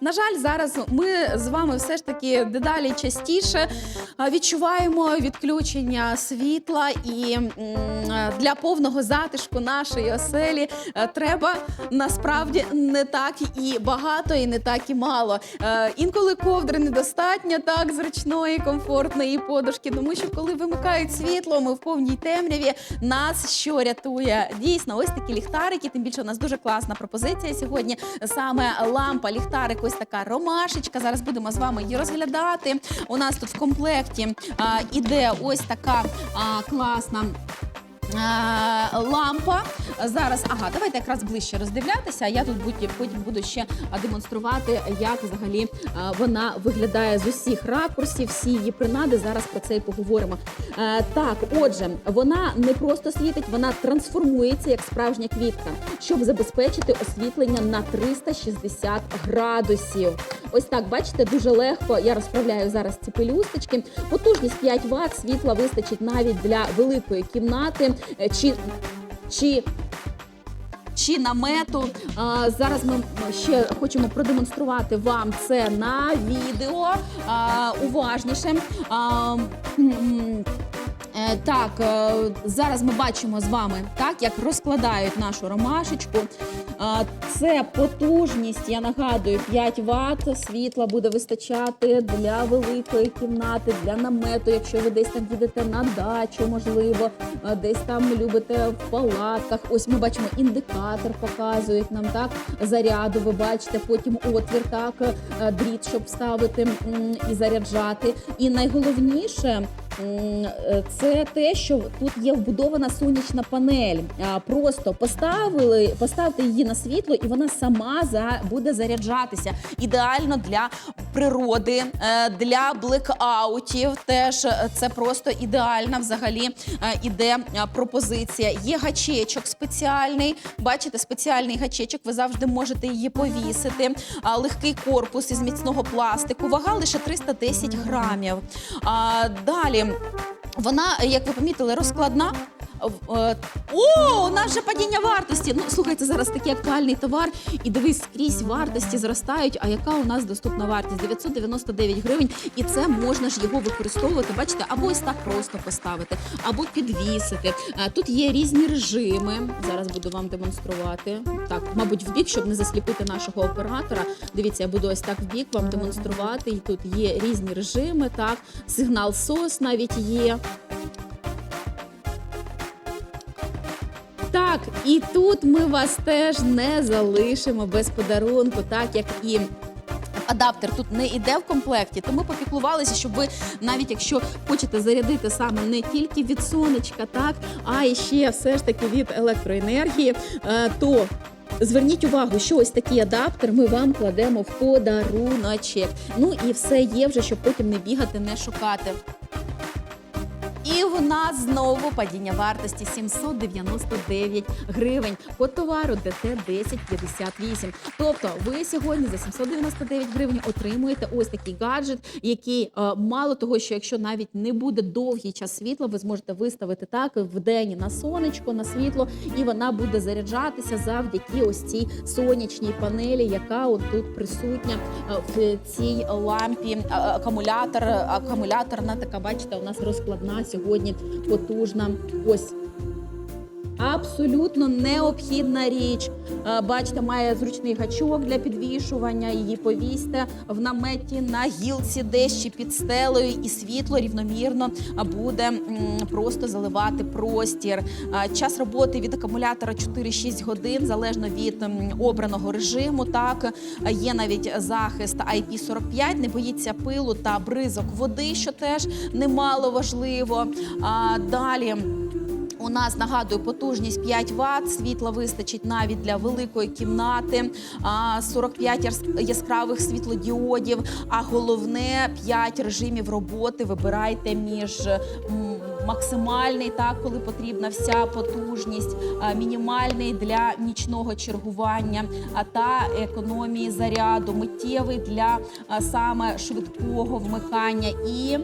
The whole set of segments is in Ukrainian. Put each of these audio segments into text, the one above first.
На жаль, зараз ми з вами все ж таки дедалі частіше відчуваємо відключення світла, і для повного затишку нашої оселі е, треба насправді не так і багато, і не так і мало. Е, Інколи ковдри недостатньо так зручної, комфортної подушки, тому що коли вимикають світло, ми в повній темряві. Нас що рятує? Дійсно, ось такі ліхтарики. Тим більше у нас дуже класна пропозиція сьогодні. Саме лампа, ліхтарик, ось така ромашечка. Зараз будемо з вами її розглядати. У нас тут в комплекті а, іде ось така а, класна. А, Лампа зараз, ага, давайте якраз ближче роздивлятися. Я тут потім буду ще демонструвати, як взагалі вона виглядає з усіх ракурсів, всі її принади. Зараз про це і поговоримо. Е, так, отже, вона не просто світить, вона трансформується як справжня квітка, щоб забезпечити освітлення на 360 градусів. Ось так, бачите, дуже легко. Я розправляю зараз ці пелюсточки. Потужність 5 Вт, світла вистачить навіть для великої кімнати е, чи. чи чи намету. Зараз ми ще хочемо продемонструвати вам це на відео уважніше. Е, Так, е, зараз ми бачимо з вами, так як розкладають нашу ромашечку. Це потужність, я нагадую, 5 Вт. Світла буде вистачати для великої кімнати, для намету, якщо ви десь там їдете на дачу, можливо, десь там любите в палатках. Ось ми бачимо індикатор, показують нам так заряду. Ви бачите, потім отвір, так е, дріт, щоб вставити м, і заряджати. І найголовніше. Е, Це те, що тут є вбудована сонячна панель. Просто поставили, поставте її на світло, і вона сама за буде заряджатися. Ідеально для природи, е, для блекаутів. Теж е, це просто ідеальна взагалі е, іде пропозиція. Є гачечок спеціальний. Бачите, спеціальний гачечок. Ви завжди можете її повісити. Легкий корпус із міцного пластику. Вага лише 310 грамів. Далі. Вона, як ви помітили, розкладна. Е, О, у нас вже падіння вартості. Ну, слухайте, зараз такий актуальний товар, і дивись, скрізь вартості зростають. А яка у нас доступна вартість? 999 гривень, і це можна ж його використовувати. Бачите, або ось так просто поставити, або підвісити. Е, Тут є різні режими. Зараз буду вам демонструвати. Так, мабуть, в бік, щоб не засліпити нашого оператора. Дивіться, я буду ось так в бік вам демонструвати. І тут є різні режими. Так, сигнал СОС навіть є. І тут ми вас теж не залишимо без подарунку, так як і. Адаптер тут не йде в комплекті, тому попіклувалися, щоб ви навіть якщо хочете зарядити саме не тільки від сонечка, так а і ще все ж таки від електроенергії, е, то Зверніть увагу, що ось такий адаптер ми вам кладемо в подаруночок. Ну і все є вже, щоб потім не бігати, не шукати. І в нас знову падіння вартості 799 гривень. Код товару ДТ 1058. Тобто ви сьогодні за 799 гривень отримуєте ось такий гаджет, який е, мало того, що якщо навіть не буде довгий час світла, ви зможете виставити так в день на сонечко, на світло, і вона буде заряджатися завдяки ось цій сонячній панелі, яка от тут присутня е, в цій лампі. Акумулятор, акумуляторна така, бачите, у нас розкладна сьогодні потужна. Ось. Абсолютно необхідна річ. Е, Бачите, має зручний гачок для підвішування. Її повісьте в наметі на гілці, чи під стелею, і світло рівномірно е, буде просто заливати простір. Е, Час роботи від акумулятора 4-6 годин, залежно від обраного режиму. Так є навіть захист IP45, не боїться пилу та бризок води, що теж немало важливо. Далі. У нас нагадую потужність 5 Вт, світла вистачить навіть для великої кімнати, 45 яскравих світлодіодів. А головне 5 режимів роботи. Вибирайте між максимальний, так коли потрібна вся потужність, мінімальний для нічного чергування, а та економії заряду, миттєвий для саме швидкого вмикання і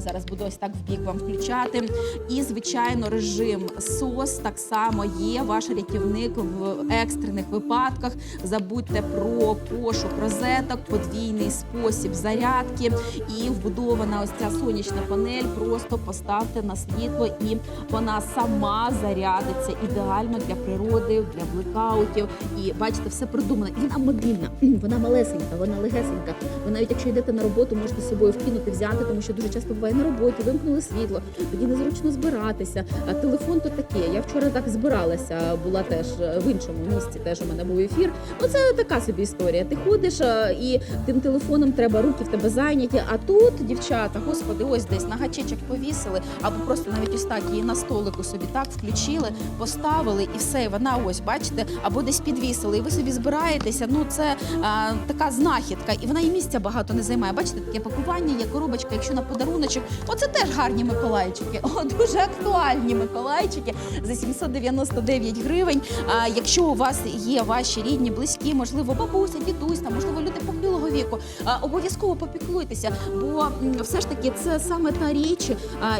зараз буду ось так в бік вам включати. І, звичайно, режим SOS так само є ваш рятівник в екстрених випадках. Забудьте про пошук розеток, подвійний спосіб зарядки і вбудована ось ця сонячна панель. Просто поставте на світло, і вона сама зарядиться ідеально для природи, для блекаутів. І бачите, все продумано. І вона мобільна, вона малесенька, вона легесенька. Ви навіть якщо йдете на роботу, можете з собою вкинути, взяти, тому що дуже часто буває на роботі, вимкнули світло, тоді незручно збиратися. А телефон то таке. Я вчора так збиралася, була теж е, в іншому місці. Теж у мене був ефір. Ну це така собі історія. Ти ходиш е, і тим телефоном треба руки в тебе зайняті. А тут дівчата, господи, ось десь на гачечок повісили, або просто навіть ось так її на столику собі так включили, поставили і все. Вона ось бачите, або десь підвісили, і ви собі збираєтеся. Ну це а, така знахідка, і вона і місця багато не займає. Бачите, таке пакування, є коробочка, якщо на подаруночок. Оце теж гарні миколайчики. О, дуже актуальні миколайчики за 799 гривень. А, якщо у вас є ваші рідні, близькі, можливо, бабуся, дідусь, там, можливо, люди похилого віку, обов'язково попіклуйтеся, бо все ж таки це саме та річ,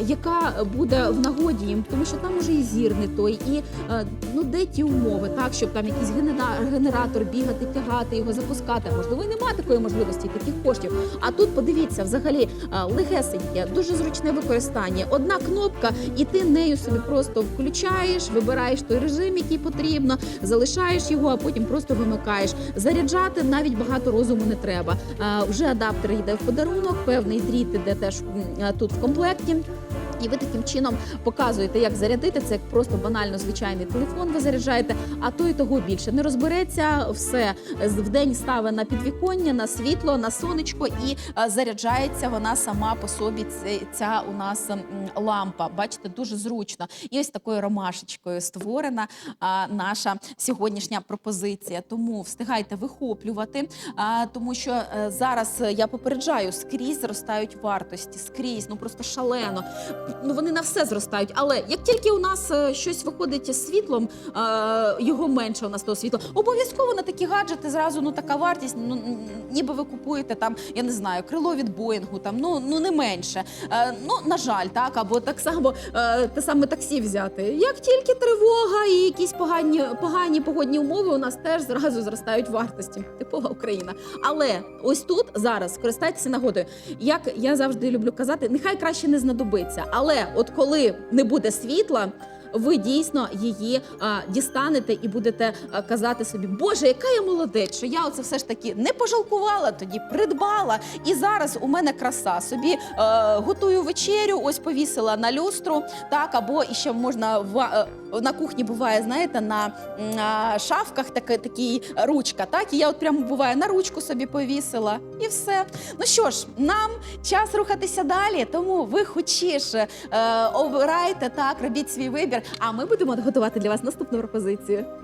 яка буде в нагоді їм, тому що там уже і зір не той, і ну де ті умови, так щоб там якийсь генера- генератор бігати, тягати його, запускати. Можливо, і немає такої можливості, таких коштів. А тут подивіться, взагалі е, легесеньке, дуже зручне використання. Одна кнопка, і ти нею собі просто включаєш, вибираєш той режим, який потрібно, залишаєш його, а потім просто вимикаєш. Заряджати навіть багато розуму не треба. Вже адаптер йде в подарунок, певний дріт іде теж тут в комплекті. І ви таким чином показуєте, як зарядити це, як просто банально звичайний телефон. Ви заряджаєте, а то і того більше не розбереться. Все З- вдень ставить на підвіконня, на світло, на сонечко, і заряджається вона сама по собі. Ця у нас лампа. Бачите, дуже зручно. І ось такою ромашечкою створена наша сьогоднішня пропозиція. Тому встигайте вихоплювати, тому що е, зараз я попереджаю, скрізь зростають вартості, скрізь, ну просто шалено ну вони на все зростають. Але як тільки у нас е, щось виходить з світлом, е, його менше у нас того світла. Обов'язково на такі гаджети зразу ну така вартість. Ну ніби ви купуєте там, я не знаю, крило від Боїнгу, там ну ну не менше. Е, ну на жаль, так або так само те саме таксі взяти. Як тільки тривога і якісь погані погані погодні умови, у нас теж зразу зростають вартості. Типова Україна. Але ось тут зараз скористайтеся нагодою. Як я завжди люблю казати, нехай краще не знадобиться. Але от коли не буде світла. Ви дійсно її а, дістанете і будете а, казати собі, Боже, яка я молодець, що я оце все ж таки не пожалкувала, тоді придбала. І зараз у мене краса. Собі а, готую вечерю, ось повісила на люстру, так або іще можна в, на кухні буває, знаєте, на, на шафках така, такий ручка. Так, і я от прямо буває на ручку собі повісила, і все. Ну що ж, нам час рухатися далі, тому ви хочеш е, обирайте так, робіть свій вибір. А ми будемо готувати для вас наступну пропозицію.